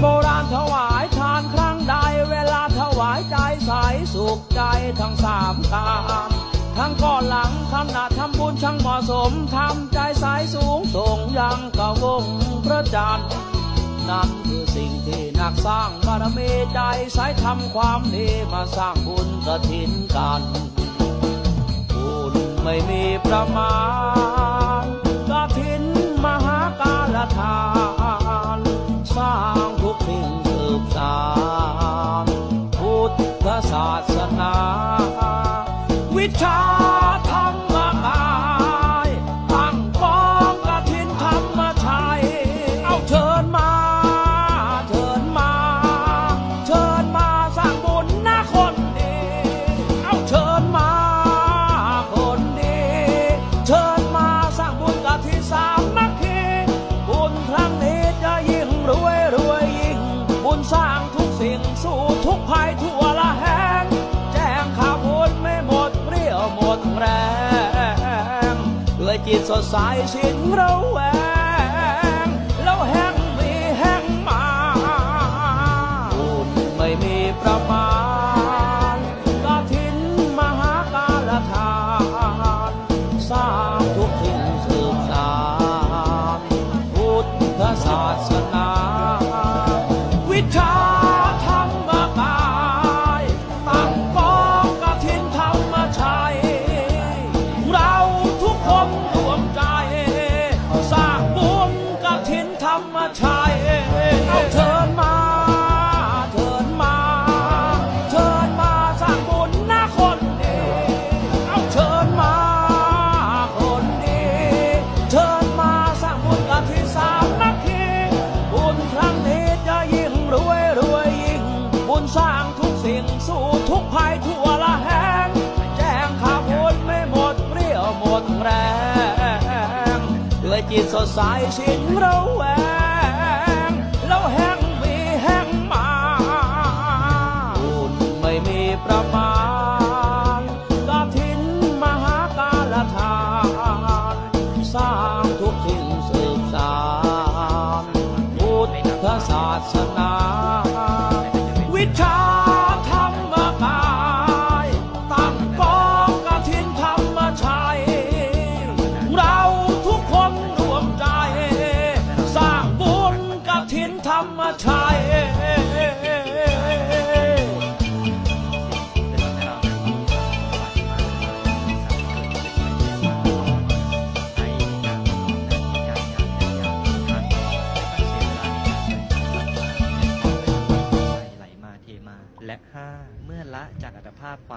โบราณถวายทานครั้งใด เวลาถวายใจใสสุขใจทั้งสามตามทั้งก่อนหลังขณะทำบุญช่างเหมาะสมทำใจใสสูงส่งยังกะวงพระจันทร์นั่นคือสิ่งที่นักสร้างบารมีใจใสทำความดีมาสร้างบุญกระถินกัน บุญไม่มีประมาณ ทุกสิ่งสืบสานพุทธศาสนา วิชา งบุญสร้างทุกสิ่งสู่ทุกภัยทั่วละแห่งแจ้งข่าวบุญไม่หมดเรียวหมดแรงเลยจิตสดใสสิ้นระแวง สิ่งสู่ทุกภัยทั่วละแห่งแจ้งข่าวบุญไม่หมดเปรี้ยวหมดแรงด้วยจิตสดใสสิ้นระแวงแล้วแห้งมีแห้งมาบุญไม่มีประมาณกาถินมหาการทานสร้างทุกสิ่งสืบสานพุทธศาสนา และห้าเมื่อละจากอัตภาพความ